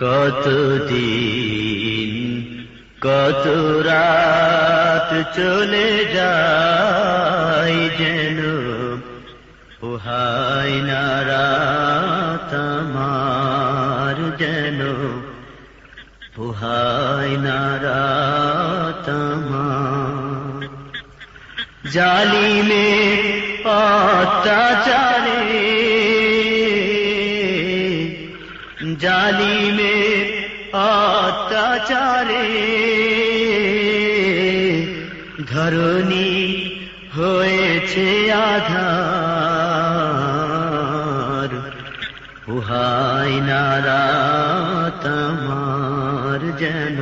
কতদিন কত রাত চলে যায় যেন পোহাই না রাত আমার যেন পোহাই না রাত আমার। জালিমে অত্যাচারে জালিমে অত্যাচারে ধরণী হয়েছে আধার। উহাই নারাত আমার যেন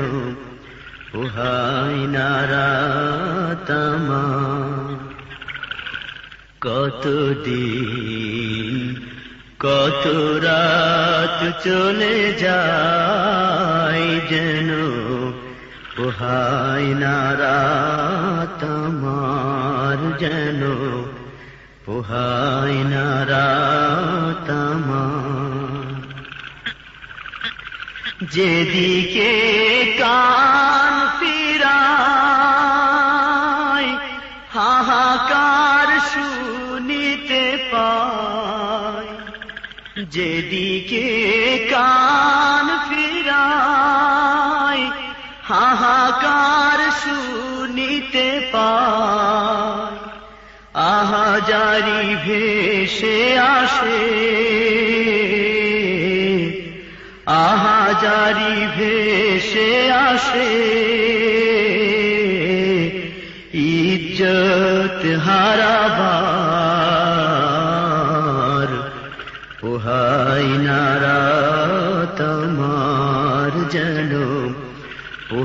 উহাই নারাত আমার। কতদিন কত রাত চলে যায় যেন পোহাই না রাত যেন পোহাই না রাত যেদিকে কান যেদিকে কান ফিরাই হাহাকার শুনিতে পাই আহাজারি ভেসে আসে আহাজারি ভেসে আসে ইজ্জত হারাবার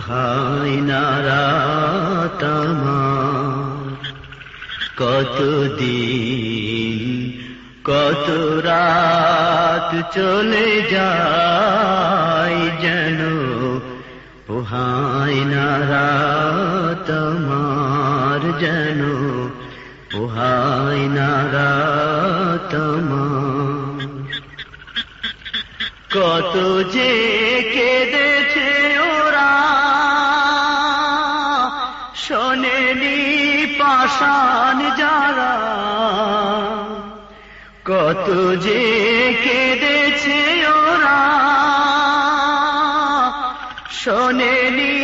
পোহাই নারা তোমার কতদিন কত রাত চলে যায় যেন পোহাই নারা তোমার যেন পোহাই নারা তোমার কত যে কেঁদেছে শোনেনি পাষাণ যারা, কত যে কেঁদেছে ওরা। শোনেনি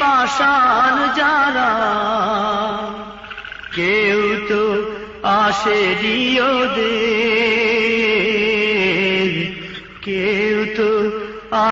পাষাণ যারা, কেউ তো আসে দিও দে